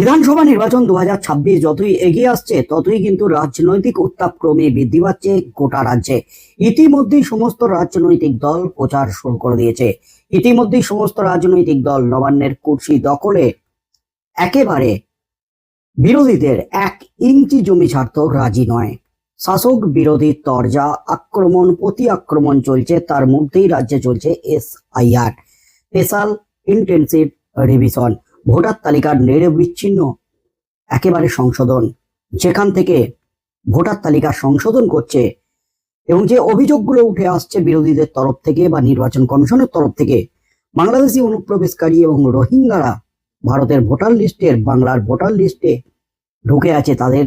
বিধানসভা নির্বাচন দু হাজার ছাব্বিশ যতই এগিয়ে আসছে, ততই কিন্তু রাজনৈতিক উত্তাপ ক্রমে বৃদ্ধি পাচ্ছে গোটা রাজ্যে। ইতিমধ্যেই সমস্ত রাজনৈতিক দল প্রচার শুরু করে দিয়েছে। ইতিমধ্যেই সমস্ত রাজনৈতিক দল নবান্নের কুর্সি দখলে একেবারে বিরোধীদের এক ইঞ্চি জমি ছাড়তেও রাজি নয়। শাসক বিরোধী তরজা আক্রমণ প্রতি আক্রমণ চলছে, তার মধ্যেই রাজ্যে চলছে S IR special intensive revision. Voter তালিকার নিরবিচ্ছিন্ন একেবারে সংশোধন। যেখান থেকে ভোটার তালিকা সংশোধন করছে এবং যে অভিযোগগুলো উঠে আসছে বিরোধীদের তরফ থেকে বা নির্বাচন কমিশনের তরফ থেকে, বাংলাদেশি অনুপ্রবেশকারী এবং রোহিঙ্গারা ভারতের ভোটার লিস্টের বাংলার ভোটার লিস্টে ঢুকে আছে। তাদের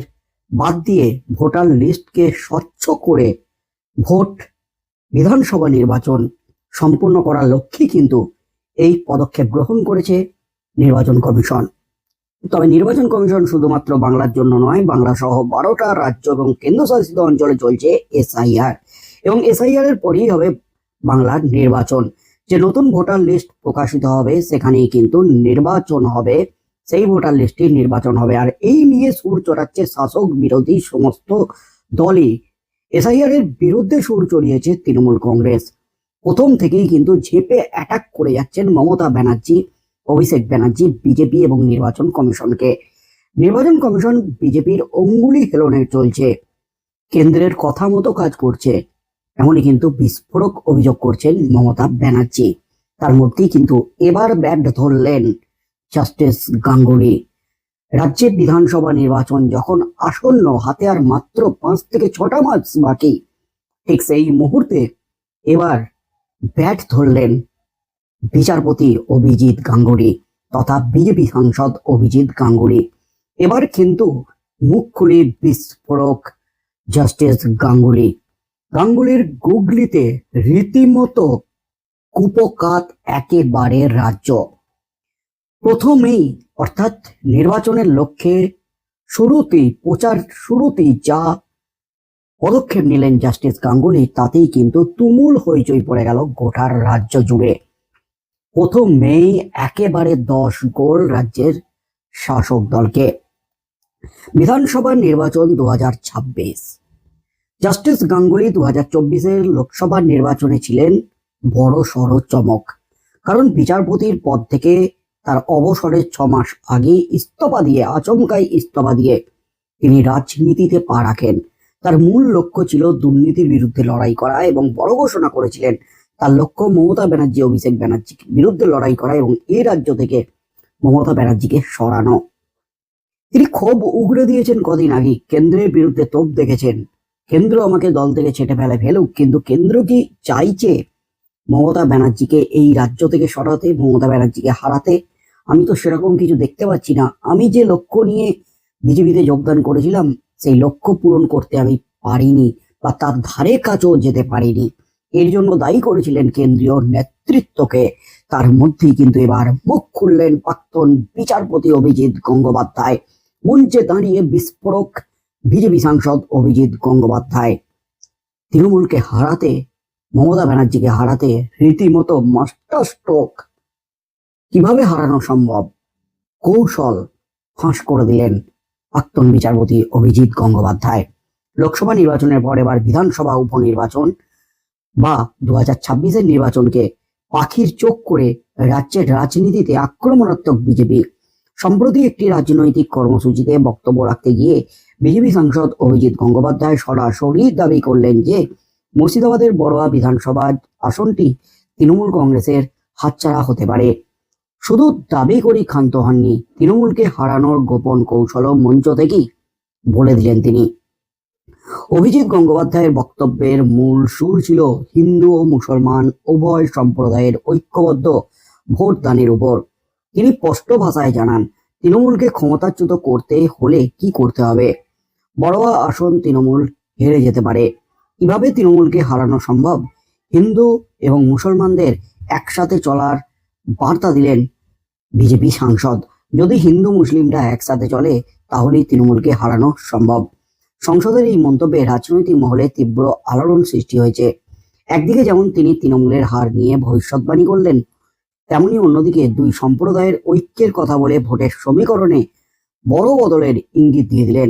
বাদ দিয়ে ভোটার লিস্টকে স্বচ্ছ করে ভোট বিধানসভা নির্বাচন সম্পূর্ণ করার লক্ষ্যে কিন্তু এই পদক্ষেপ গ্রহণ করেছে। নির্বাচন কমিশন। তবে নির্বাচন কমিশন শুধুমাত্র বাংলার জন্য নয় বাংলা সহ বারোটা রাজ্য এবং কেন্দ্রশাসিত অঞ্চলে চলছে এসআইআর। এবং এসআইআর এর পরেই হবে বাংলার নির্বাচন। যে নতুন ভোটার লিস্ট প্রকাশিত হবে, সেখানেই কিন্তু নির্বাচন হবে। সেই ভোটার লিস্টে নির্বাচন হবে। আর এই নিয়ে সুর চড়াচ্ছে শাসক বিরোধী সমস্ত দলই। এসআইআর এর বিরুদ্ধে সুর চড়িয়েছে তৃণমূল কংগ্রেস। প্রথম থেকেই কিন্তু ঝেপে অ্যাটাক করে যাচ্ছেন মমতা ব্যানার্জি। অভিষেক ব্যানার্জি, বিজেপি এবং নির্বাচন কমিশনকে। নির্বাচন কমিশন বিজেপির অঙ্গুলি হেলনে চলছে। কেন্দ্রের কথা মতো কাজ করছে। এমনই কিন্তু বিস্ফোরক অভিযোগ করছেন মমতা ব্যানার্জি। তার মধ্যেই কিন্তু এবার ব্যাট ধরলেন জাস্টিস গাঙ্গুলি। রাজ্যের বিধানসভা নির্বাচন যখন আসন্ন, হাতে আর মাত্র পাঁচ থেকে ছটা মাস বাকি। ঠিক সেই মুহূর্তে এবার ব্যাট ধরলেন বিচারপতি অভিজিৎ গাঙ্গুলি তথা বিজেপি সাংসদ অভিজিৎ গাঙ্গুলি। এবার কিন্তু মুখ খুলে বিস্ফোরক জাস্টিস গাঙ্গুলি। গাঙ্গুলির গুগলিতে রীতিমতো কুপকাত একেবারে রাজ্য। প্রথমেই অর্থাৎ নির্বাচনের লক্ষ্যে শুরুতেই, প্রচার শুরুতেই যা পদক্ষেপ নিলেন জাস্টিস গাঙ্গুলি, তাতেই কিন্তু তুমুল হইচই পড়ে গেল গোটার রাজ্য জুড়ে। প্রথমেই একেবারে দশ গোল রাজ্যের শাসক দলকে। বিধানসভা নির্বাচন দু জাস্টিস গাঙ্গুলি দু হাজার চব্বিশের লোকসভা নির্বাচনে ছিলেন বড় সড় চমক, কারণ বিচারপতির পদ থেকে তার অবসরের ছ মাস আগে ইস্তফা দিয়ে, আচমকাই ইস্তফা দিয়ে তিনি রাজনীতিতে পা রাখেন। তার মূল লক্ষ্য ছিল দুর্নীতির বিরুদ্ধে লড়াই করা এবং বড় ঘোষণা করেছিলেন তার লক্ষ্য মমতা ব্যানার্জি, অভিষেক ব্যানার্জির বিরুদ্ধে লড়াই করা এবং এই রাজ্য থেকে মমতা ব্যানার্জিকে সরানো। তিনি ক্ষোভ উগড়ে দিয়েছেন কদিন আগে, কেন্দ্রের বিরুদ্ধে তোপ দেখেছেন। কেন্দ্র আমাকে দল থেকে ছেটে ফেলে ফেলুক, কিন্তু কেন্দ্র কি চাইছে মমতা ব্যানার্জিকে এই রাজ্য থেকে সরাতে, মমতা ব্যানার্জিকে হারাতে? আমি তো সেরকম কিছু দেখতে পাচ্ছি না। আমি যে লক্ষ্য নিয়ে বিজেপিতে যোগদান করেছিলাম, সেই লক্ষ্য পূরণ করতে আমি পারিনি বা তার ধারে কাছেও যেতে পারিনি। এর জন্য দায়ী করেছিলেন কেন্দ্রীয় নেতৃত্বকে। তার মধ্যেই কিন্তু এবার মুখ খুললেন প্রাক্তন বিচারপতি অভিজিৎ গঙ্গোপাধ্যায়। মঞ্চে দাঁড়িয়ে বিস্ফোরক বিজেপি সাংসদ অভিজিৎ গঙ্গোপাধ্যায়। তৃণমূলকে হারাতে, মমতা ব্যানার্জিকে হারাতে রীতিমতো মাস্টার স্ট্রোক কীভাবে হারানো সম্ভব? কৌশল ফাঁস করে দিলেন প্রাক্তন বিচারপতি অভিজিৎ গঙ্গোপাধ্যায়। লোকসভা নির্বাচনের পর এবার বিধানসভা উপনির্বাচন। বা দু হাজার ছাব্বিশের নির্বাচনকে পাখির চোখ করে রাজ্যের রাজনীতিতে আক্রমণাত্মক বিজেপি। সম্প্রতি একটি রাজনৈতিক কর্মসূচিতে বক্তব্য রাখতে গিয়ে বিজেপি সাংসদ অভিজিৎ গঙ্গোপাধ্যায় সরাসরি দাবি করলেন যে, মুর্শিদাবাদের বড়োয়া বিধানসভা আসনটি তৃণমূল কংগ্রেসের হাতছাড়া হতে পারে। শুধু দাবি করি ক্ষান্ত হননি, তৃণমূলকে হারানোর গোপন কৌশল মঞ্চ থেকেই বলে দিলেন তিনি। অভিজিৎ গঙ্গোপাধ্যায়ের বক্তব্যের মূল সুর ছিল হিন্দু ও মুসলমান উভয় সম্প্রদায়ের ঐক্যবদ্ধ ভোট দানের উপর। তিনি স্পষ্ট ভাষায় জানান, তৃণমূলকে ক্ষমতাচ্যুত করতে হলে কি করতে হবে? বড়োয়া আসন তৃণমূল হেরে যেতে পারে। কীভাবে তৃণমূলকে হারানো সম্ভব? হিন্দু এবং মুসলমানদের একসাথে চলার বার্তা দিলেন বিজেপি সাংসদ। যদি হিন্দু মুসলিমরা একসাথে চলে, তাহলেই তৃণমূলকে হারানো সম্ভব। সংসদের এই মন্তব্যে রাজনৈতিক মহলে তীব্র আলোড়ন সৃষ্টি হয়েছে। একদিকে যেমন তিনি তৃণমূলের হার নিয়ে ভবিষ্যৎবাণী করলেন, তেমনি অন্যদিকে দুই সম্প্রদায়ের ঐক্যের কথা বলে ভোটের সমীকরণে বড় বদলের ইঙ্গিত দিয়ে দিলেন।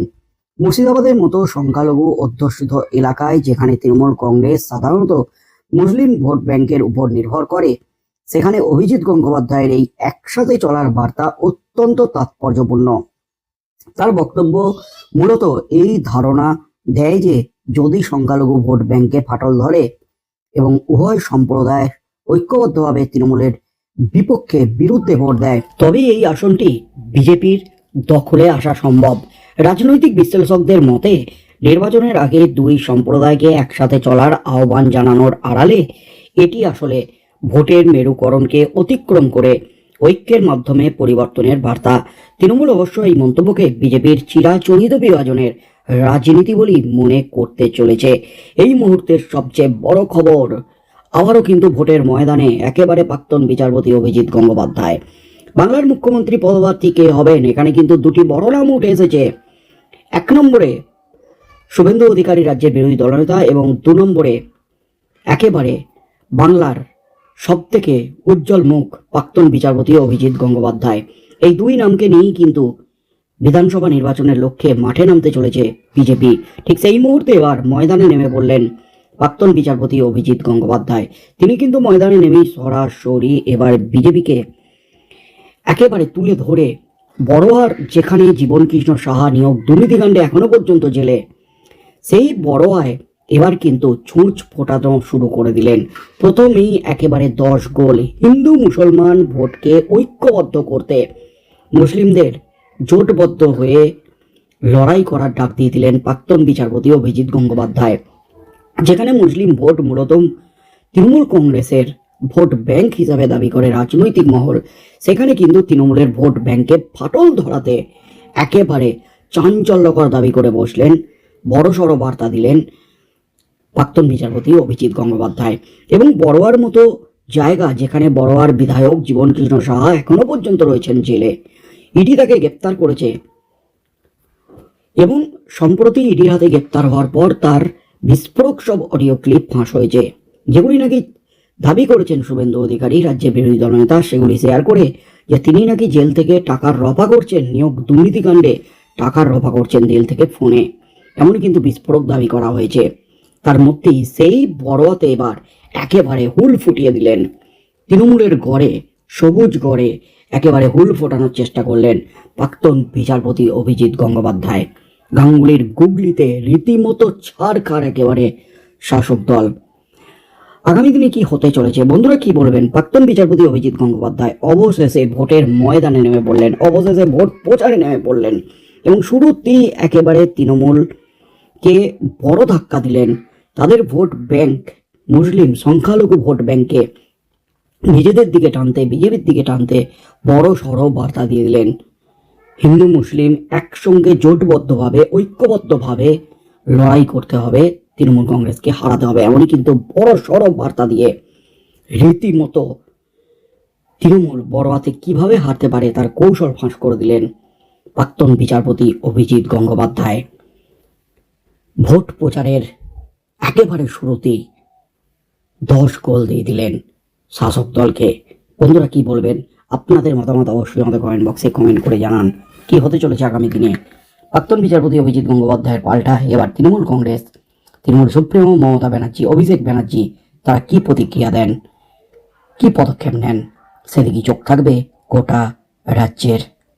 মুর্শিদাবাদের মতো সংখ্যালঘু অধ্যুষিত এলাকায় যেখানে তৃণমূল কংগ্রেস সাধারণত মুসলিম ভোট ব্যাংকের উপর নির্ভর করে, সেখানে অভিজিৎ গঙ্গোপাধ্যায়ের এই একসাথে চলার বার্তা অত্যন্ত তাৎপর্যপূর্ণ। তার বক্তব্য মূলত এই ধারণা দেয় যে যদি সংখ্যালঘু ভোট ব্যাংকে ফাটল ধরে এবং উভয় সম্প্রদায় ঐক্যবদ্ধভাবে তৃণমূলের বিপক্ষে বিরুদ্ধে ভোট দেয় তবে এই আসনটি বিজেপির দখলে আসা সম্ভব। রাজনৈতিক বিশ্লেষকদের মতে, নির্বাচনের আগে দুই সম্প্রদায়কে একসাথে চলার আহ্বান জানানোর আড়ালে এটি আসলে ভোটের মেরুকরণকে অতিক্রম করে ঐক্যের মাধ্যমে পরিবর্তনের বার্তা। তৃণমূল অবশ্য এই মন্তব্যকে বিজেপির চিরাচরিত বিভাজনের রাজনীতি বলেই মনে করতে চলেছে। এই মুহূর্তের সবচেয়ে বড় খবর, আবারও কিন্তু ভোটের ময়দানে একেবারে প্রাক্তন বিচারপতি অভিজিৎ গঙ্গোপাধ্যায়। বাংলার মুখ্যমন্ত্রী পদপ্রার্থী কে হবেন? এখানে কিন্তু দুটি বড় নাম উঠে এসেছে। এক নম্বরে শুভেন্দু অধিকারী রাজ্যের বিরোধী দলনেতা এবং দু নম্বরে একেবারে বাংলার সব থেকে উজ্জ্বল মুখ প্রাক্তন বিচারপতি অভিজিৎ গঙ্গোপাধ্যায়। এই দুই নামকে নিয়েই কিন্তু বিধানসভা নির্বাচনের লক্ষ্যে মাঠে নামতে চলেছে বিজেপি। ঠিক সেই মুহূর্তে এবার ময়দানে নেমে পড়লেন প্রাক্তন বিচারপতি অভিজিৎ গঙ্গোপাধ্যায়। তিনি কিন্তু ময়দানে নেমেই সরাসরি এবার বিজেপিকে একেবারে তুলে ধরে বড়োয়ার যেখানে জীবনকৃষ্ণ সাহা নিয়োগ দুর্নীতিকাণ্ডে এখনও পর্যন্ত জেলে, সেই বড়োয়ায় এবার কিন্তু ছুঁচ ফোটানো শুরু করে দিলেন। প্রথমেই একেবারে দশ গোল হিন্দু মুসলমান ভোটকে ঐক্যবদ্ধ করতে মুসলিমদের জোটবদ্ধ হয়ে লড়াই করার ডাক দিয়ে দিলেন প্রাক্তন বিচারপতি অভিজিৎ গঙ্গোপাধ্যায়। যেখানে মুসলিম ভোট মূলত তৃণমূল কংগ্রেসের ভোট ব্যাংক হিসাবে দাবি করে রাজনৈতিক মহল। সেখানে কিন্তু তৃণমূলের ভোট ব্যাংকে ফাটল ধরাতে একেবারে চাঞ্চল্যকর দাবি করে বসলেন। বড়সড় বার্তা দিলেন প্রাক্তন বিচারপতি অভিজিৎ গঙ্গোপাধ্যায়। এবং বড়োয়ার মতো জায়গা যেখানে বড়োয়ার বিধায়ক জীবনকৃষ্ণ সাহা এখনও পর্যন্ত রয়েছেন জেলে। ইডি তাকে গ্রেপ্তার করেছে। এবং সম্প্রতি ইডির হাতে গ্রেপ্তার হওয়ার পর তার বিস্ফোরক সব অডিও ক্লিপ ফাঁস হয়েছে। যেগুলি নাকি দাবি করেছেন শুভেন্দু অধিকারী, রাজ্যের বিরোধী দলনেতা, সেগুলি শেয়ার করে যে তিনি নাকি জেল থেকে টাকার রফা করছেন, নিয়োগ দুর্নীতিকাণ্ডে টাকার রফা করছেন জেল থেকে ফোনে। এমনই কিন্তু বিস্ফোরক দাবি করা হয়েছে। তার মধ্যে সেই বড়তে এবার একেবারে হুল ফুটিয়ে দিলেন। তৃণমূলের গড়ে, সবুজ গড়ে একেবারে হুল ফোটানোর চেষ্টা করলেন প্রাক্তন বিচারপতি অভিজিৎ গঙ্গোপাধ্যায়। গাঙ্গুলির গুগলিতে রীতিমতো ছাড় খার একেবারে শাসক দল। আগামী দিনে কি হতে চলেছে? বন্ধুরা, কি বলবেন? প্রাক্তন বিচারপতি অভিজিৎ গঙ্গোপাধ্যায় অবশেষে ভোটের ময়দানে নেমে পড়লেন, অবশেষে ভোট প্রচারে নেমে পড়লেন এবং শুরুতেই একেবারে তৃণমূলকে বড় ধাক্কা দিলেন। তাদের ভোট ব্যাংক, মুসলিম সংখ্যালঘু ভোট ব্যাংকে নিজেদের দিকে টানতে, বিজেপির দিকে টানতে বড় সড় বার্তা দিয়ে দিলেন। হিন্দু, মুসলিম একসঙ্গে জোটবদ্ধভাবে, ঐক্যবদ্ধভাবে লড়াই করতে হবে, তৃণমূল কংগ্রেসকে হারাতে হবে, এমনই কিন্তু বড় সড় বার্তা দিয়ে রীতিমতো তৃণমূল বড় হাতে কীভাবে হারতে পারে তার কৌশল ফাঁস করে দিলেন প্রাক্তন বিচারপতি অভিজিৎ গঙ্গোপাধ্যায়। ভোট প্রচারের একেবারে শুরুতেই দশ গোল দিয়ে দিলেন শাসক দলকে। বন্ধুরা কি বলবেন? আপনাদের মতামত অবশ্যই আমাদের কমেন্ট বক্সে কমেন্ট করে জানান। কি হতে চলেছে আগামী দিনে? প্রাক্তন বিচারপতি অভিজিৎ গঙ্গোপাধ্যায়ের পাল্টা। এবার তৃণমূল কংগ্রেস, তৃণমূল সুপ্রিমো মমতা ব্যানার্জি, অভিষেক ব্যানার্জি, তারা কি প্রতিক্রিয়া দেন? কি পদক্ষেপ নেন? সেদিকে চোখ থাকবে গোটা রাজ্যের